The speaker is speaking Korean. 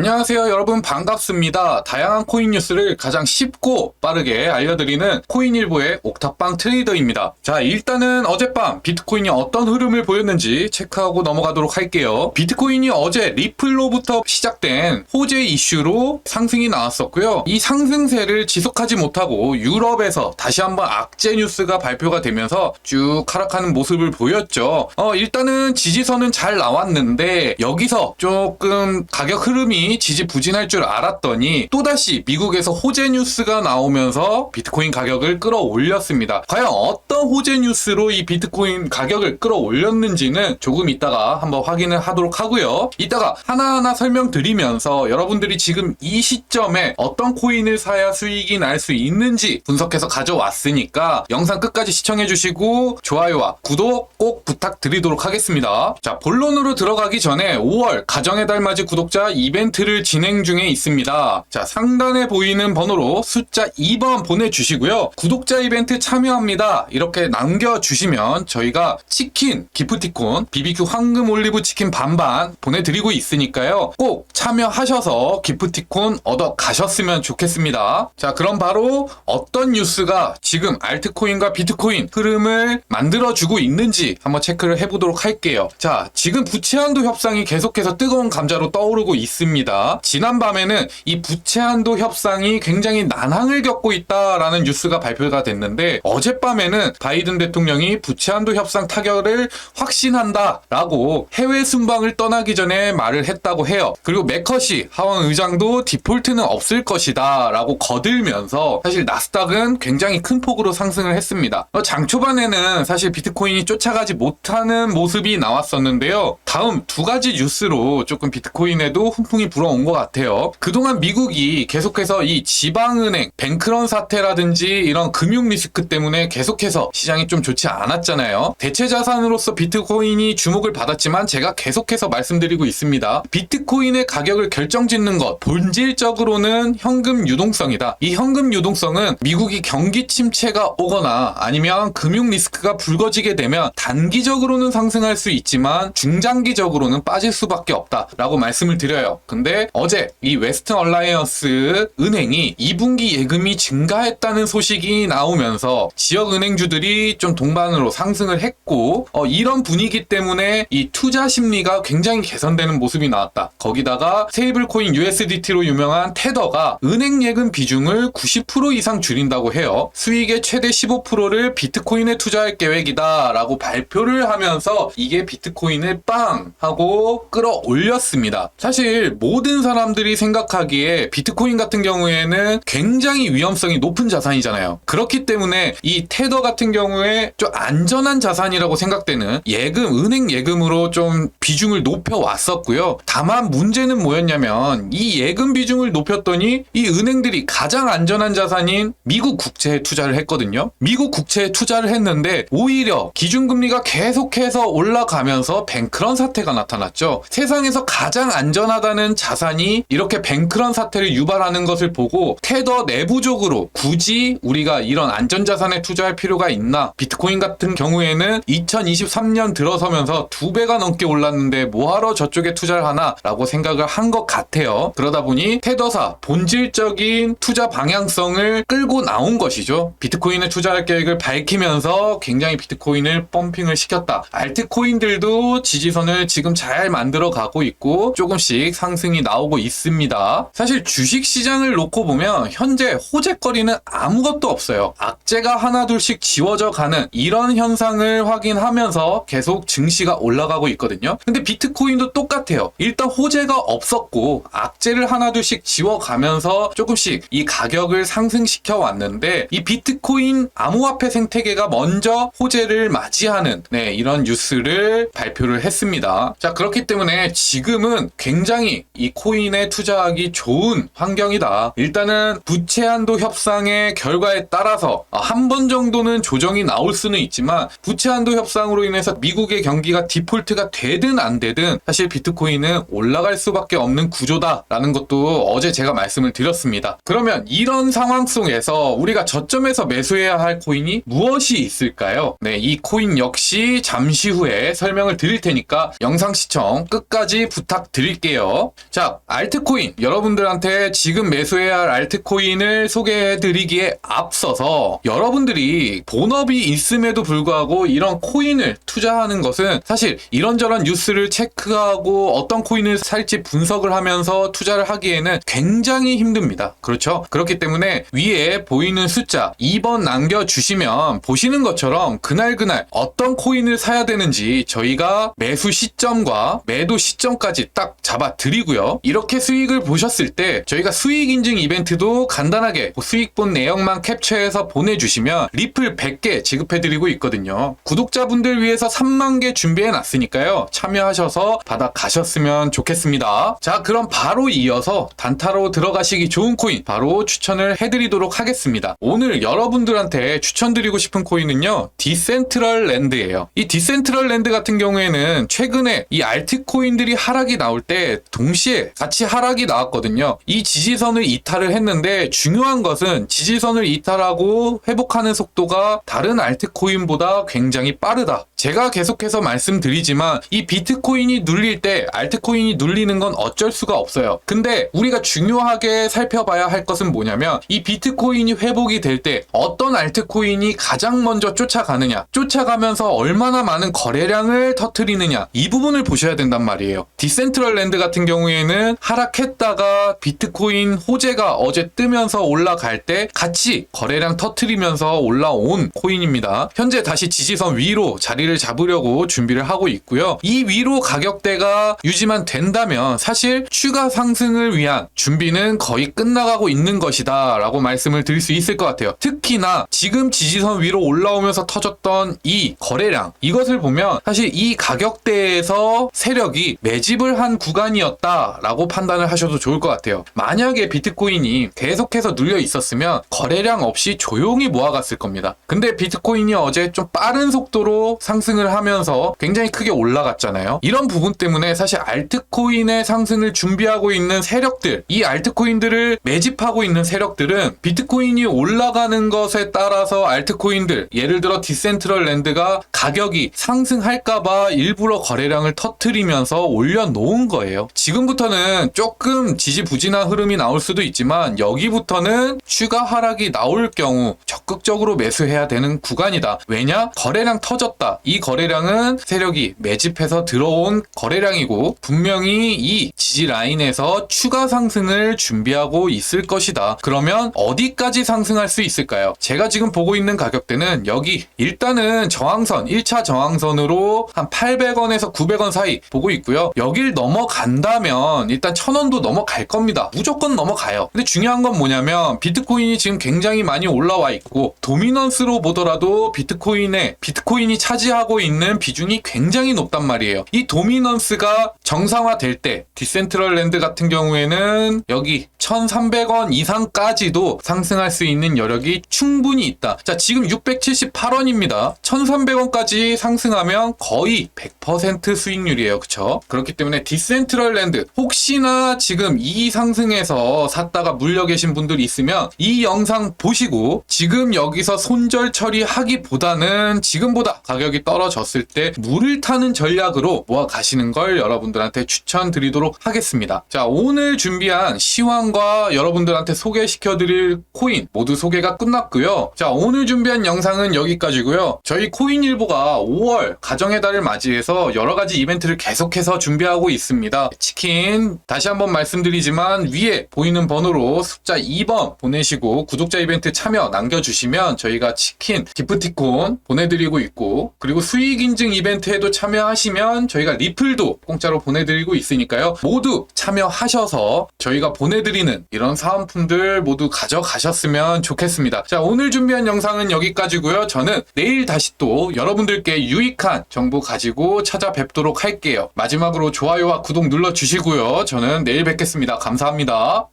안녕하세요 여러분 반갑습니다. 다양한 코인 뉴스를 가장 쉽고 빠르게 알려드리는 코인일보의 옥탑방 트레이더입니다. 자 일단은 어젯밤 비트코인이 어떤 흐름을 보였는지 체크하고 넘어가도록 할게요. 비트코인이 어제 리플로부터 시작된 호재 이슈로 상승이 나왔었고요. 이 상승세를 지속하지 못하고 유럽에서 다시 한번 악재 뉴스가 발표가 되면서 쭉 하락하는 모습을 보였죠. 어 일단은 지지선은 잘 나왔는데 여기서 조금 가격 흐름이 지지부진할 줄 알았더니 또다시 미국에서 호재 뉴스가 나오면서 비트코인 가격을 끌어올렸습니다. 과연 어떤 호재 뉴스로 이 비트코인 가격을 끌어올렸는지는 조금 이따가 한번 확인을 하도록 하고요. 이따가 하나하나 설명드리면서 여러분들이 지금 이 시점에 어떤 코인을 사야 수익이 날 수 있는지 분석해서 가져왔으니까 영상 끝까지 시청해 주시고 좋아요와 구독 꼭 부탁드리도록 하겠습니다. 자, 본론으로 들어가기 전에 5월 가정의 달 맞이 구독자 이벤트 를 진행 중에 있습니다. 자, 상단에 보이는 번호로 숫자 2번 보내주시고요. 구독자 이벤트 참여합니다. 이렇게 남겨주시면 저희가 치킨, 기프티콘, BBQ 황금 올리브 치킨 반반 보내드리고 있으니까요. 꼭 참여하셔서 기프티콘 얻어 가셨으면 좋겠습니다. 자, 그럼 바로 어떤 뉴스가 지금 알트코인과 비트코인 흐름을 만들어주고 있는지 한번 체크를 해보도록 할게요. 자, 지금 부채한도 협상이 계속해서 뜨거운 감자로 떠오르고 있습니다. 지난밤에는 이 부채 한도 협상이 굉장히 난항을 겪고 있다라는 뉴스가 발표가 됐는데 어젯밤에는 바이든 대통령이 부채 한도 협상 타결을 확신한다라고 해외 순방을 떠나기 전에 말을 했다고 해요. 그리고 매커시 하원 의장도 디폴트는 없을 것이다라고 거들면서 사실 나스닥은 굉장히 큰 폭으로 상승을 했습니다. 어, 장 초반에는 사실 비트코인이 쫓아가지 못하는 모습이 나왔었는데요. 다음 두 가지 뉴스로 조금 비트코인에도 훈풍이 불어온 것 같아요. 그동안 미국이 계속해서 이 지방은행, 뱅크런 사태라든지 이런 금융 리스크 때문에 계속해서 시장이 좀 좋지 않았잖아요. 대체 자산으로서 비트코인이 주목을 받았지만 제가 계속해서 말씀드리고 있습니다. 비트코인의 가격을 결정짓는 것, 본질적으로는 현금 유동성이다. 이 현금 유동성은 미국이 경기 침체가 오거나 아니면 금융 리스크가 불거지게 되면 단기적으로는 상승할 수 있지만 중장기적으로는 빠질 수밖에 없다라고 말씀을 드려요. 근데 어제 이 웨스턴 얼라이언스 은행이 2분기 예금이 증가했다는 소식이 나오면서 지역 은행주들이 좀 동반으로 상승을 했고 어, 이런 분위기 때문에 이 투자 심리가 굉장히 개선되는 모습이 나왔다. 거기다가 세이블 코인 USDT로 유명한 테더가 은행 예금 비중을 90% 이상 줄인다고 해요. 수익의 최대 15%를 비트코인에 투자할 계획이다라고 발표를 하면서 이게 비트코인을 빵 하고 끌어올렸습니다. 사실 모든 사람들이 생각하기에 비트코인 같은 경우에는 굉장히 위험성이 높은 자산이잖아요. 그렇기 때문에 이 테더 같은 경우에 좀 안전한 자산이라고 생각되는 예금, 은행 예금으로 좀 비중을 높여 왔었고요. 다만 문제는 뭐였냐면 이 예금 비중을 높였더니 이 은행들이 가장 안전한 자산인 미국 국채에 투자를 했거든요. 미국 국채에 투자를 했는데 오히려 기준금리가 계속해서 올라가면서 뱅크런 사태가 나타났죠. 세상에서 가장 안전하다는 자산이 이렇게 뱅크런 사태를 유발하는 것을 보고 테더 내부적으로 굳이 우리가 이런 안전자산에 투자할 필요가 있나? 비트코인 같은 경우에는 2023년 들어서면서 두 배가 넘게 올랐는데 뭐하러 저쪽에 투자를 하나? 라고 생각을 한 것 같아요. 그러다 보니 테더사 본질적인 투자 방향성을 끌고 나온 것이죠. 비트코인에 투자할 계획을 밝히면서 굉장히 비트코인을 펌핑을 시켰다. 알트코인들도 지지선을 지금 잘 만들어 가고 있고 조금씩 상승 이 나오고 있습니다. 사실 주식 시장을 놓고 보면 현재 호재거리는 아무것도 없어요. 악재가 하나둘씩 지워져 가는 이런 현상을 확인하면서 계속 증시가 올라가고 있거든요. 근데 비트코인도 똑같아요. 일단 호재가 없었고 악재를 하나둘씩 지워가면서 조금씩 이 가격을 상승시켜 왔는데 이 비트코인 암호화폐 생태계가 먼저 호재를 맞이하는 네, 이런 뉴스를 발표를 했습니다. 자, 그렇기 때문에 지금은 굉장히 이 코인에 투자하기 좋은 환경이다. 일단은 부채 한도 협상의 결과에 따라서 한 번 정도는 조정이 나올 수는 있지만 부채 한도 협상으로 인해서 미국의 경기가 디폴트가 되든 안 되든 사실 비트코인은 올라갈 수밖에 없는 구조다라는 것도 어제 제가 말씀을 드렸습니다. 그러면 이런 상황 속에서 우리가 저점에서 매수해야 할 코인이 무엇이 있을까요? 네, 이 코인 역시 잠시 후에 설명을 드릴 테니까 영상 시청 끝까지 부탁드릴게요. 자, 알트코인. 여러분들한테 지금 매수해야 할 알트코인을 소개해드리기에 앞서서 여러분들이 본업이 있음에도 불구하고 이런 코인을 투자하는 것은 사실 이런저런 뉴스를 체크하고 어떤 코인을 살지 분석을 하면서 투자를 하기에는 굉장히 힘듭니다. 그렇죠? 그렇기 때문에 위에 보이는 숫자 2번 남겨주시면 보시는 것처럼 그날그날 어떤 코인을 사야 되는지 저희가 매수 시점과 매도 시점까지 딱 잡아 드리고요. 이렇게 수익을 보셨을 때 저희가 수익 인증 이벤트도 간단하게 수익 본 내용만 캡처해서 보내주시면 리플 100개 지급해 드리고 있거든요. 구독자분들 위해서 3만 개 준비해 놨으니까요. 참여하셔서 받아 가셨으면 좋겠습니다. 자, 그럼 바로 이어서 단타로 들어가시기 좋은 코인 바로 추천을 해드리도록 하겠습니다. 오늘 여러분들한테 추천드리고 싶은 코인은요. 디센트럴 랜드예요. 이 디센트럴 랜드 같은 경우에는 최근에 이 알트코인들이 하락이 나올 때 동시에 같이 하락이 나왔거든요. 이 지지선을 이탈을 했는데 중요한 것은 지지선을 이탈하고 회복하는 속도가 다른 알트코인보다 굉장히 빠르다. 제가 계속해서 말씀드리지만 이 비트코인이 눌릴 때 알트코인이 눌리는 건 어쩔 수가 없어요. 근데 우리가 중요하게 살펴봐야 할 것은 뭐냐면 이 비트코인이 회복이 될 때 어떤 알트코인이 가장 먼저 쫓아가느냐, 쫓아가면서 얼마나 많은 거래량을 터트리느냐 이 부분을 보셔야 된단 말이에요. 디센트럴 랜드 같은 경우에 는 하락했다가 비트코인 호재가 어제 뜨면서 올라갈 때 같이 거래량 터트리면서 올라온 코인입니다. 현재 다시 지지선 위로 자리를 잡으려고 준비를 하고 있고요. 이 위로 가격대가 유지만 된다면 사실 추가 상승을 위한 준비는 거의 끝나가고 있는 것이다 라고 말씀을 드릴 수 있을 것 같아요. 특히나 지금 지지선 위로 올라오면서 터졌던 이 거래량 이것을 보면 사실 이 가격대에서 세력이 매집을 한 구간이었다 라고 판단을 하셔도 좋을 것 같아요. 만약에 비트코인이 계속해서 눌려 있었으면 거래량 없이 조용히 모아갔을 겁니다. 근데 비트코인이 어제 좀 빠른 속도로 상승을 하면서 굉장히 크게 올라갔잖아요. 이런 부분 때문에 사실 알트코인의 상승을 준비하고 있는 세력들, 이 알트코인들을 매집하고 있는 세력들은 비트코인이 올라가는 것에 따라서 알트코인들, 예를 들어 디센트럴 랜드가 가격이 상승할까봐 일부러 거래량을 터트리면서 올려놓은 거예요. 지금부터 는 조금 지지부진한 흐름이 나올 수도 있지만 여기부터는 추가 하락이 나올 경우 적극적으로 매수해야 되는 구간이다. 왜냐? 거래량 터졌다. 이 거래량은 세력이 매집해서 들어온 거래량이고 분명히 이 지지 라인에서 추가 상승을 준비하고 있을 것이다. 그러면 어디까지 상승할 수 있을까요? 제가 지금 보고 있는 가격대는 여기 일단은 저항선 1차 저항선으로 한 800원에서 900원 사이 보고 있고요. 여길 넘어간다면 일단 1000원도 넘어갈 겁니다. 무조건 넘어가요. 근데 중요한 건 뭐냐면 비트코인이 지금 굉장히 많이 올라와 있고 도미넌스로 보더라도 비트코인에 비트코인이 차지하고 있는 비중이 굉장히 높단 말이에요. 이 도미넌스가 정상화될 때 디센트럴 랜드 같은 경우에는 여기 1300원 이상까지도 상승할 수 있는 여력이 충분히 있다. 자, 지금 678원입니다. 1300원까지 상승하면 거의 100% 수익률이에요. 그쵸? 그렇기 때문에 디센트럴 랜드 혹시나 지금 이 상승에서 샀다가 물려 계신 분들이 있으면 이 영상 보시고 지금 여기서 손절 처리하기보다는 지금보다 가격이 떨어졌을 때 물을 타는 전략으로 모아 가시는 걸 여러분들한테 추천드리도록 하겠습니다. 자, 오늘 준비한 시황과 여러분들한테 소개시켜 드릴 코인 모두 소개가 끝났고요. 자, 오늘 준비한 영상은 여기까지고요. 저희 코인일보가 5월 가정의 달을 맞이해서 여러 가지 이벤트를 계속해서 준비하고 있습니다. 치킨 다시 한번 말씀드리지만 위에 보이는 번호로 숫자 2번 보내시고 구독자 이벤트 참여 남겨주시면 저희가 치킨 기프티콘 보내드리고 있고 그리고 수익 인증 이벤트에도 참여하시면 저희가 리플도 공짜로 보내드리고 있으니까요. 모두 참여하셔서 저희가 보내드리는 이런 사은품들 모두 가져가셨으면 좋겠습니다. 자, 오늘 준비한 영상은 여기까지고요. 저는 내일 다시 또 여러분들께 유익한 정보 가지고 찾아뵙도록 할게요. 마지막으로 좋아요와 구독 눌러주시 고요. 저는 내일 뵙겠습니다. 감사합니다.